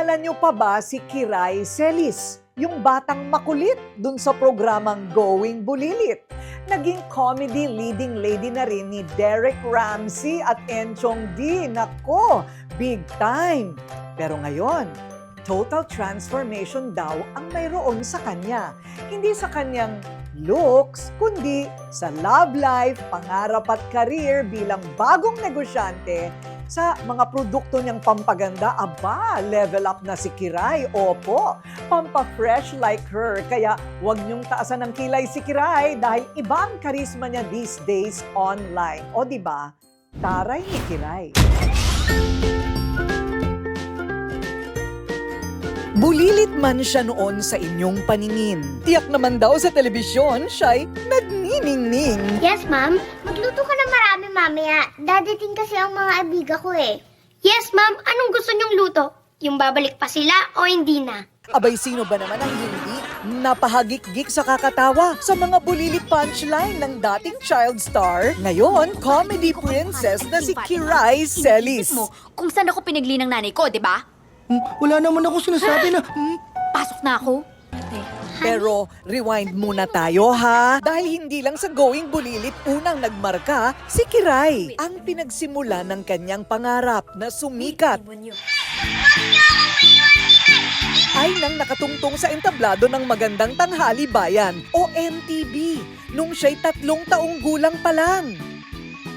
Naalala niyo pa ba si Kiray Celis? Yung batang makulit dun sa programang Going Bulilit. Naging comedy leading lady na rin ni Derek Ramsey at Enchong D. Nako, big time! Pero ngayon, total transformation daw ang mayroon sa kanya. Hindi sa kanyang looks, kundi sa love life, pangarap at career bilang bagong negosyante sa mga produkto niyang pampaganda, aba, level up na si Kiray. Opo, pampa-fresh like her. Kaya huwag niyong taasan ng kilay si Kiray dahil iba ang karisma niya these days online. O di ba? Taray ni Kiray. Bulilit man siya noon sa inyong paningin. Tiyak naman daw sa telebisyon, siya'y nagniningning. Yes, ma'am. Magluto ka na marami mamaya. Dadating kasi ang mga abiga ko eh. Yes, ma'am. Anong gusto niyong luto? Yung babalik pa sila o hindi na? Abay, sino ba naman ang hindi? Napahagik-gik sa kakatawa sa mga bulilit punchline ng dating child star. Ngayon, comedy princess na si Kiray Celis. mo kung saan ako pinagli ng nanay ko, di ba? Hmm, Wala naman ako sinasabi na... Hmm, Pasok na ako. Pero rewind muna tayo ha. Dahil hindi lang sa Going Bulilit unang nagmarka, si Kiray ang pinagsimula ng kanyang pangarap na sumikat. Ay nang nakatungtong sa entablado ng Magandang Tanghali Bayan o MTV nung siya'y tatlong taong gulang pa lang.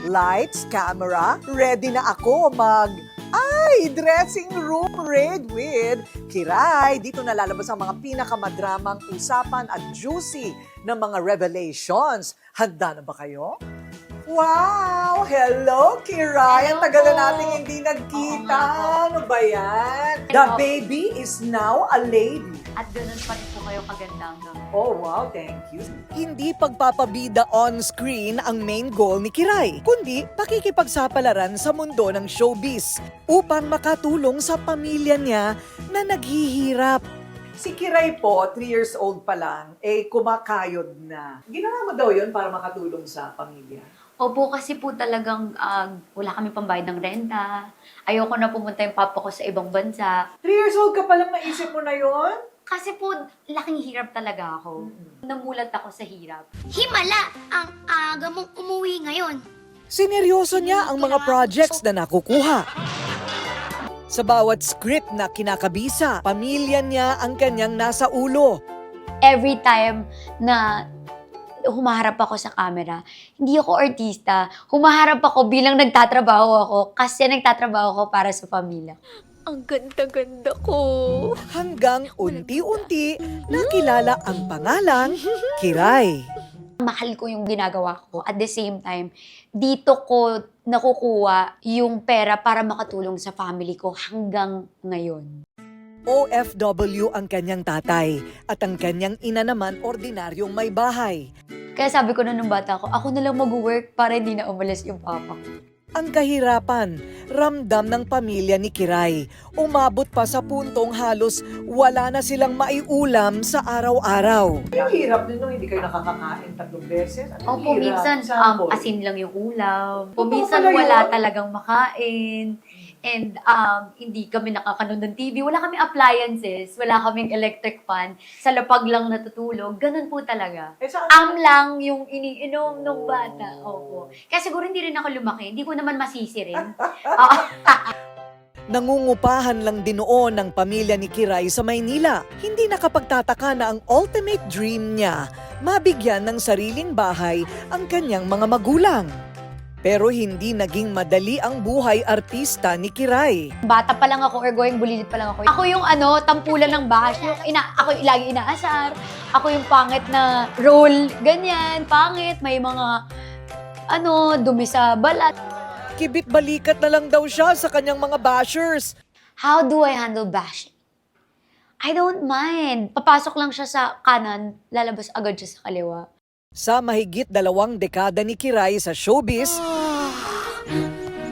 Lights, camera, ready na ako mag... Ay, dressing room raid with Kiray. Dito nalalabas ang mga pinakamadramang usapan at juicy na mga revelations. Handa na ba kayo? Wow! Hello, Kiray! Ang tagal na natin hindi nagkita. Ano ba yan? The Hello. baby is now a lady. At ganun pa rin po kayo kaganda hanggang Oh, wow. Thank you. Hindi pagpapabida on-screen ang main goal ni Kiray, kundi pakikipagsapalaran sa mundo ng showbiz upang makatulong sa pamilya niya na naghihirap. Si Kiray po, 3 years old pa lang, eh kumakayod na. Ginawa mo daw yun para makatulong sa pamilya? Opo, kasi po talagang ah, wala kami pambayad ng renta. Ayoko na pumunta yung papa ko sa ibang bansa. 3 years old ka pa lang naisip mo na yon? Kasi po, laking hirap talaga ako. Namulat ako sa hirap. Himala! Ang aga mong umuwi ngayon. Sineryoso niya ang mga projects na nakukuha. Sa bawat script na kinakabisa, pamilya niya ang kanyang nasa ulo. Every time na humaharap ako sa camera, hindi ako artista. Humaharap ako bilang nagtatrabaho ako kasi nagtatrabaho ako para sa pamilya. Ang ganda-ganda ko. hanggang unti-unti nakilala ang pangalang Kiray. mahal ko yung ginagawa ko. At the same time, dito ko nakukuha yung pera para makatulong sa family ko hanggang ngayon. OFW ang kanyang tatay at ang kanyang ina naman ordinaryong may bahay. Kaya sabi ko na nung bata ko, ako na lang mag-work para hindi na umalis yung papa ko. Ang kahirapan, ramdam ng pamilya ni Kiray. Umabot pa sa puntong halos wala na silang maiulam sa araw-araw. Yung hirap din nung hindi kayo nakakakain tatlong beses. Opo, minsan um, asin lang yung ulam. O Totoo minsan pala wala yun? talagang makain. And um, hindi kami nakakanood ng TV. Wala kaming appliances. Wala kaming electric fan. Sa lapag lang natutulog. Ganun po talaga. Eh, Am lang yung iniinom ng bata. Opo. Kaya siguro hindi rin ako lumaki. Hindi ko naman masisi rin. Oo. Nangungupahan lang din noon ng pamilya ni Kiray sa Maynila. Hindi nakapagtataka na ang ultimate dream niya, mabigyan ng sariling bahay ang kanyang mga magulang. Pero hindi naging madali ang buhay artista ni Kiray. Bata pa lang ako or going bulilit pa lang ako. Ako yung ano, tampulan ng bash. Yung ina, ako yung lagi inaasar. Ako yung pangit na role. Ganyan, pangit. May mga ano, dumi sa balat. Kibit balikat na lang daw siya sa kanyang mga bashers. How do I handle bashing? I don't mind. Papasok lang siya sa kanan, lalabas agad siya sa kaliwa. Sa mahigit dalawang dekada ni Kiray sa showbiz,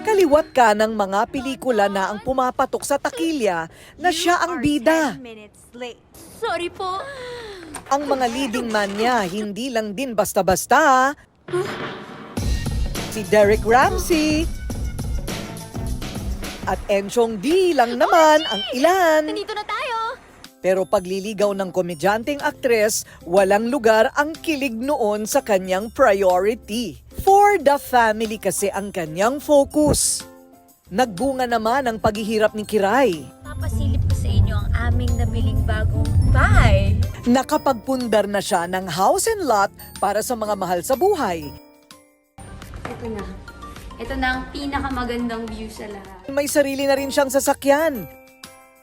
kaliwat ka ng mga pelikula na ang pumapatok sa takilya na siya ang bida. Sorry po. Ang mga leading man niya, hindi lang din basta-basta. Si Derek Ramsey. At Enchong D lang naman ang ilan. Nandito na tayo! Pero pagliligaw ng komedyanteng aktres, walang lugar ang kilig noon sa kanyang priority. For the family kasi ang kanyang focus. Nagbunga naman ang paghihirap ni Kiray. Papasilip ko sa inyo ang aming nabiling bagong bahay. Nakapagpundar na siya ng house and lot para sa mga mahal sa buhay. Ito na. Ito na ang pinakamagandang view sa lahat. May sarili na rin siyang sasakyan.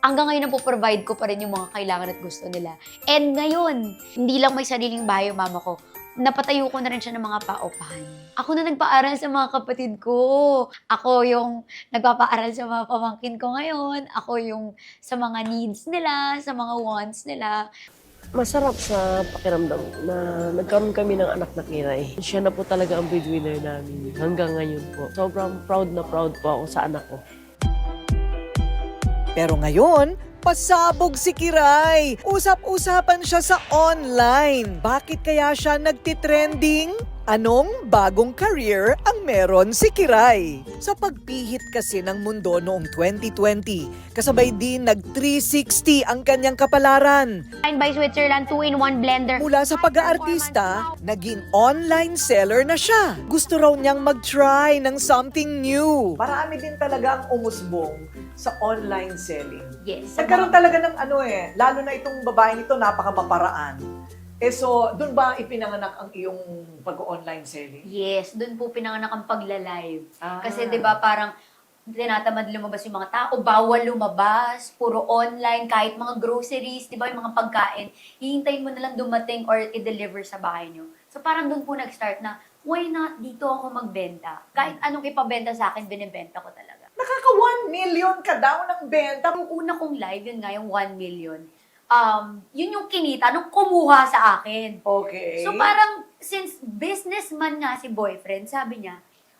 Hanggang ngayon, napoprovide ko pa rin yung mga kailangan at gusto nila. And ngayon, hindi lang may sariling bahay yung mama ko. Napatayo ko na rin siya ng mga paupahan. Ako na nagpaaral sa mga kapatid ko. Ako yung nagpapaaral sa mga pamangkin ko ngayon. Ako yung sa mga needs nila, sa mga wants nila. Masarap sa pakiramdam na nagkaroon kami ng anak na kiray. Siya na po talaga ang breadwinner namin hanggang ngayon po. Sobrang proud na proud po ako sa anak ko. Pero ngayon, pasabog si Kiray. Usap-usapan siya sa online. Bakit kaya siya nagtitrending? Anong bagong career ang meron si Kiray? Sa pagpihit kasi ng mundo noong 2020, kasabay din nag-360 ang kanyang kapalaran. By Switzerland 2-in-1 blender. Mula sa pag-aartista, naging online seller na siya. Gusto raw niyang mag-try ng something new. Marami din talaga ang umusbong sa online selling. Yes. Nagkaroon talaga ng ano eh, lalo na itong babae nito napakamaparaan. Eh so, doon ba ipinanganak ang iyong pag-online selling? Yes, doon po pinanganak ang pagla-live. Ah. Kasi 'di ba parang tinatamad lumabas yung mga tao, bawal lumabas, puro online, kahit mga groceries, 'di ba yung mga pagkain, hihintayin mo na lang dumating or i-deliver sa bahay nyo. So parang doon po nag-start na, why not dito ako magbenta? Kahit anong ipabenta sa akin, binibenta ko talaga. Nakaka 1 million ka daw ng benta. Yung una kong live, yun nga, yung 1 million, um, yun yung kinita nung kumuha sa akin. Okay. So parang, since businessman nga si boyfriend, sabi niya,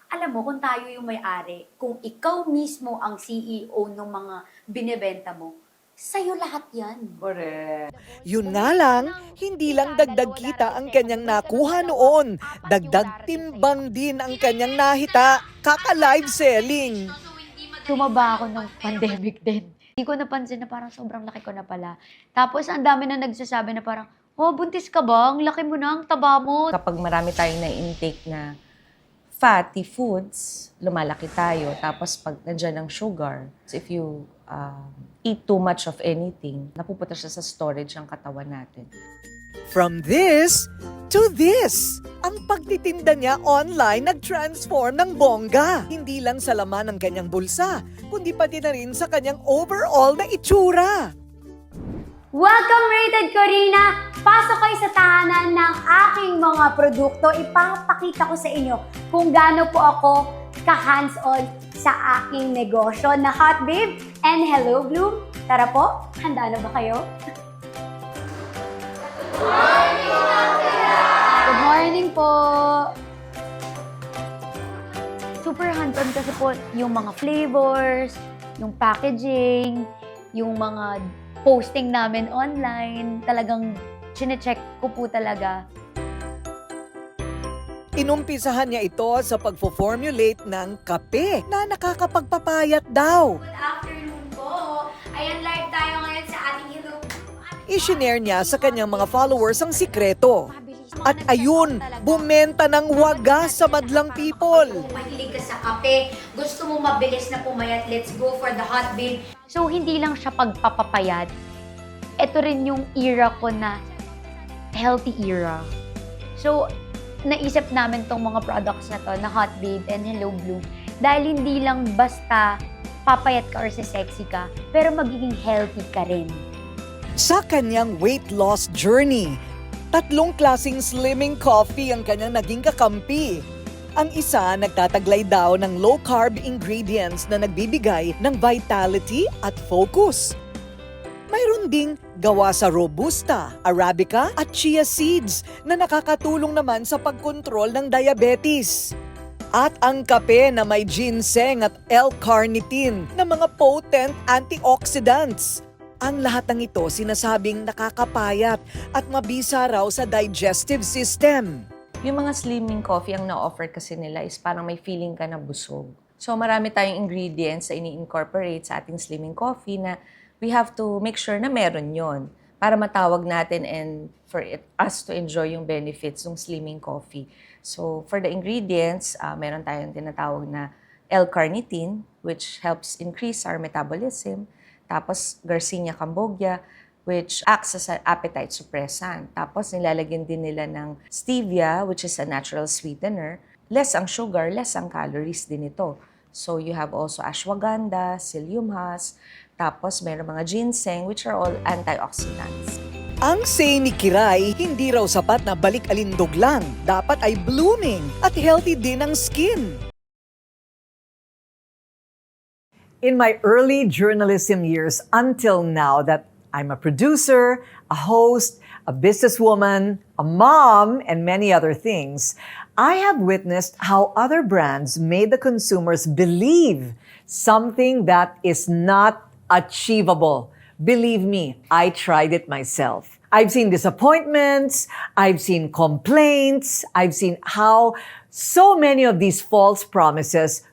alam mo, kung tayo yung may-ari, kung ikaw mismo ang CEO ng mga binebenta mo, sa'yo lahat yan. Correct. Yun nga lang, hindi lang dagdag kita ang kanyang nakuha noon. Dagdag timbang din ang kanyang nahita. Kaka-live selling. Tumaba ako ng pandemic din. Hindi ko napansin na parang sobrang laki ko na pala. Tapos ang dami na nagsasabi na parang, oh, buntis ka ba? Ang laki mo na, ang taba mo. kapag marami tayong na-intake na fatty foods, lumalaki tayo. Tapos pag nandiyan ang sugar, if you um, eat too much of anything, napupunta siya sa storage ng katawan natin. From this to this. Ang pagtitinda niya online nag-transform ng bongga. Hindi lang sa laman ng kanyang bulsa, kundi pati na rin sa kanyang overall na itsura. Welcome, Rated Corina! Pasok kayo sa tahanan ng aking mga produkto. Ipapakita ko sa inyo kung gaano po ako ka-hands-on sa aking negosyo na Hot Babe and Hello Bloom. Tara po, handa na ba kayo? Good morning po! Super hands-on kasi po yung mga flavors, yung packaging, yung mga posting namin online. Talagang chinecheck ko po talaga. Inumpisahan niya ito sa pagfo-formulate ng kape na nakakapagpapayat daw. Good afternoon po! Ayan, live tayo ngayon sa ating Hello Ishinare niya sa kanyang mga followers ang sikreto. At ayun, bumenta ng wagas sa madlang people. Kung mahilig ka sa kape, gusto mo mabilis na pumayat, let's go for the hot babe. So, hindi lang siya pagpapapayat. Ito rin yung era ko na healthy era. So, naisip namin tong mga products na to, na Hot Babe and Hello Bloom, dahil hindi lang basta papayat ka or sexy ka, pero magiging healthy ka rin. Sa kanyang weight loss journey, tatlong klasing slimming coffee ang kanyang naging kakampi. Ang isa nagtataglay daw ng low-carb ingredients na nagbibigay ng vitality at focus. Mayroon ding gawa sa Robusta, Arabica at Chia seeds na nakakatulong naman sa pagkontrol ng diabetes. At ang kape na may ginseng at L-carnitine na mga potent antioxidants. Ang lahat ng ito sinasabing nakakapayat at mabisa raw sa digestive system. Yung mga slimming coffee, ang na-offer kasi nila is parang may feeling ka na busog. So marami tayong ingredients na ini-incorporate sa ating slimming coffee na we have to make sure na meron yon para matawag natin and for it, us to enjoy yung benefits ng slimming coffee. So for the ingredients, ah, meron tayong tinatawag na L-carnitine, which helps increase our metabolism. Tapos Garcinia cambogia, which acts as an appetite suppressant. Tapos nilalagyan din nila ng stevia, which is a natural sweetener. Less ang sugar, less ang calories din ito. So you have also ashwagandha, psyllium husk, tapos meron mga ginseng, which are all antioxidants. Ang say ni Kiray, hindi raw sapat na balik alindog lang. Dapat ay blooming at healthy din ang skin. In my early journalism years until now that I'm a producer, a host, a businesswoman, a mom, and many other things, I have witnessed how other brands made the consumers believe something that is not achievable. Believe me, I tried it myself. I've seen disappointments, I've seen complaints, I've seen how so many of these false promises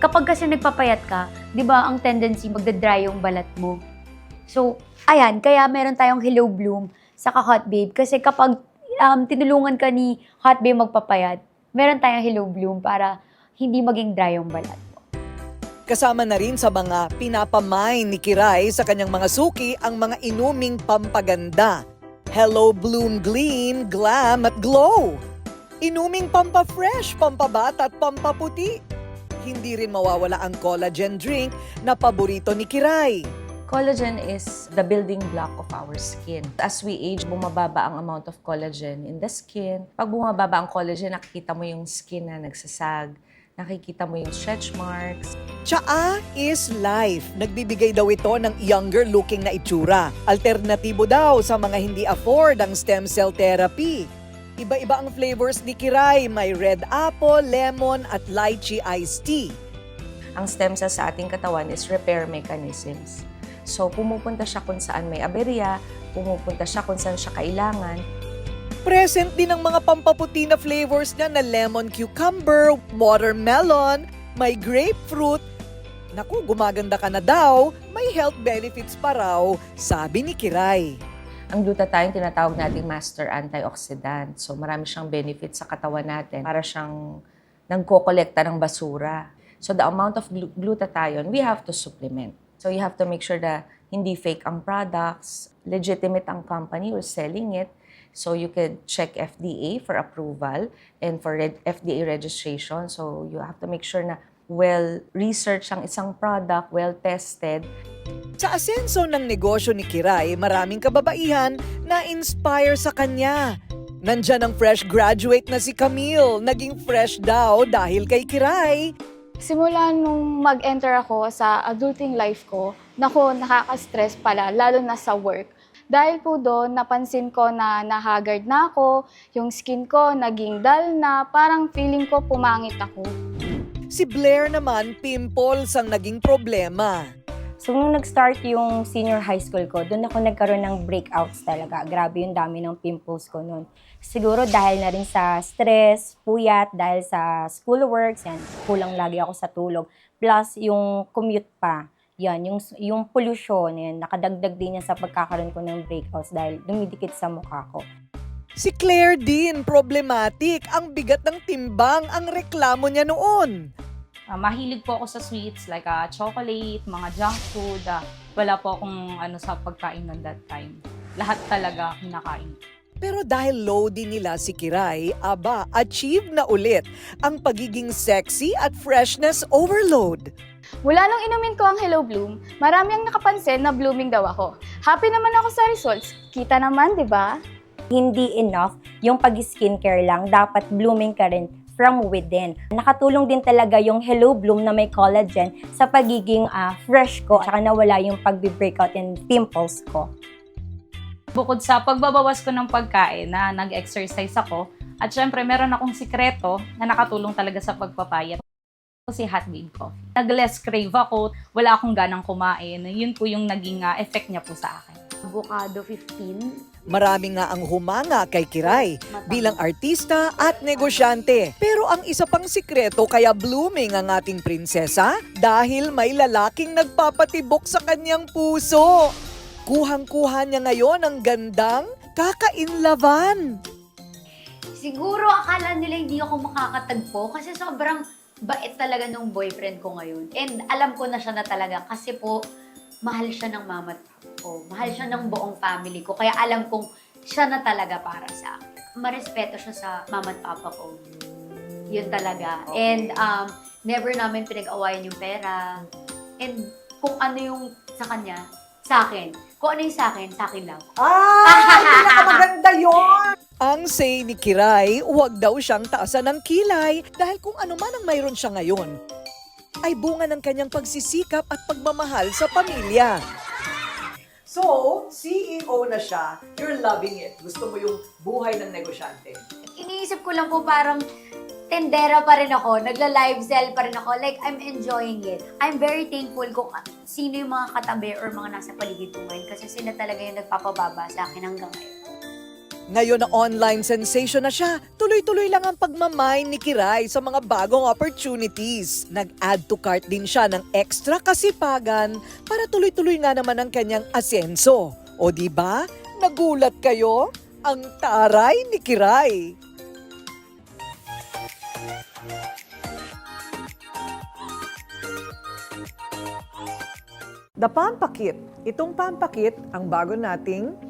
Kapag kasi nagpapayat ka, di ba ang tendency magda-dry yung balat mo. So, ayan, kaya meron tayong Hello Bloom sa Hot Babe. Kasi kapag um, tinulungan ka ni Hot Babe magpapayat, meron tayong Hello Bloom para hindi maging dry yung balat. Kasama na rin sa mga pinapamain ni Kiray sa kanyang mga suki ang mga inuming pampaganda. Hello Bloom Gleam, Glam at Glow. Inuming pampafresh, pampabata at pampaputi. Hindi rin mawawala ang collagen drink na paborito ni Kiray. Collagen is the building block of our skin. As we age, bumababa ang amount of collagen in the skin. Pag bumababa ang collagen, nakikita mo yung skin na nagsasag. Nakikita mo yung stretch marks. Tsaa is life. Nagbibigay daw ito ng younger looking na itsura. Alternatibo daw sa mga hindi afford ang stem cell therapy. Iba-iba ang flavors ni Kiray. May red apple, lemon at lychee iced tea. Ang stem cells sa ating katawan is repair mechanisms. So, pumupunta siya kung saan may aberya, pumupunta siya kung saan siya kailangan. Present din ang mga pampaputi na flavors niya na lemon cucumber, watermelon, may grapefruit. Naku, gumaganda ka na daw. May health benefits pa raw, sabi ni Kiray. Ang glutathione, tinatawag nating master antioxidant. So, marami siyang benefits sa katawan natin. Para siyang nagkokolekta ng basura. So, the amount of glu- glutathione, we have to supplement. So, you have to make sure that hindi fake ang products, legitimate ang company who's selling it. So, you could check FDA for approval and for FDA registration. So, you have to make sure na well-researched ang isang product, well-tested, Sa asenso ng negosyo ni Kiray, maraming kababaihan na inspire sa kanya. Nandyan ang fresh graduate na si Camille. Naging fresh daw dahil kay Kiray. Simula nung mag-enter ako sa adulting life ko, nako, nakaka-stress pala, lalo na sa work. Dahil po doon, napansin ko na nahagard na ako, yung skin ko naging dull na, parang feeling ko pumangit ako. Si Blair naman, pimples ang naging problema. So, nung nag-start yung senior high school ko, doon ako nagkaroon ng breakouts talaga. Grabe yung dami ng pimples ko noon. Siguro dahil na rin sa stress, puyat, dahil sa schoolworks, yan, kulang lagi ako sa tulog. Plus, yung commute pa. Yan, yung, yung pollution, yan, nakadagdag din yan sa pagkakaroon ko ng breakouts dahil dumidikit sa mukha ko. Si Claire din, problematic. Ang bigat ng timbang ang reklamo niya noon. Ah, mahilig po ako sa sweets like ah, chocolate, mga junk food. ah, wala po akong ano sa pagkain on that time. Lahat talaga kinakain. Pero dahil loadie nila si Kiray, aba, achieve na ulit ang pagiging sexy at freshness overload. Mula nung inumin ko ang Hello Bloom, marami ang nakapansin na blooming daw ako. Happy naman ako sa results. Kita naman, di ba? Hindi enough yung pag-skincare lang, dapat blooming ka rin from within. Nakatulong din talaga yung Hello Bloom na may collagen sa pagiging ah, fresh ko at nawala yung pag-breakout and pimples ko. Bukod sa pagbabawas ko ng pagkain na nag-exercise ako, at syempre meron akong sikreto na nakatulong talaga sa pagpapayat si Hot Babe Coffee. Nag-less crave ako, wala akong ganang kumain. Yun po yung naging ah, effect niya po sa akin. Avocado 15. Marami nga ang humanga kay Kiray bilang artista at negosyante. Pero ang isa pang sikreto kaya blooming ang ating prinsesa dahil may lalaking nagpapatibok sa kanyang puso. Kuhang-kuha niya ngayon ang gandang kakainlaban. Siguro akala nila hindi ako makakatagpo kasi sobrang bait talaga nung boyfriend ko ngayon. And alam ko na siya na talaga kasi po mahal siya ng mama ko. Mahal siya ng buong family ko. Kaya alam kong siya na talaga para sa akin. Marespeto siya sa mama at papa ko. Yun talaga. And um, never namin pinag-awayan yung pera. And kung ano yung sa kanya, sa akin. Kung ano yung sa akin, sa akin lang. Ah, pinakamaganda yon. Ang say ni Kiray, huwag daw siyang taasan ng kilay dahil kung ano man ang mayroon siya ngayon, ay bunga ng kanyang pagsisikap at pagmamahal sa pamilya. So, CEO na siya, you're loving it. Gusto mo yung buhay ng negosyante. iniisip ko lang po parang tendera pa rin ako, nagla-live sell pa rin ako. Like, I'm enjoying it. I'm very thankful kung sino yung mga katabi or mga nasa paligid ko ngayon kasi sila talaga yung nagpapababa sa akin hanggang ngayon. Ngayon na online sensation na siya, tuloy-tuloy lang ang pagmamine ni Kiray sa mga bagong opportunities. Nag-add to cart din siya ng extra kasipagan para tuloy-tuloy nga naman ang kanyang asenso. O di ba? Nagulat kayo? Ang taray ni Kiray. The Pampakit. Itong Pampakit, ang bago nating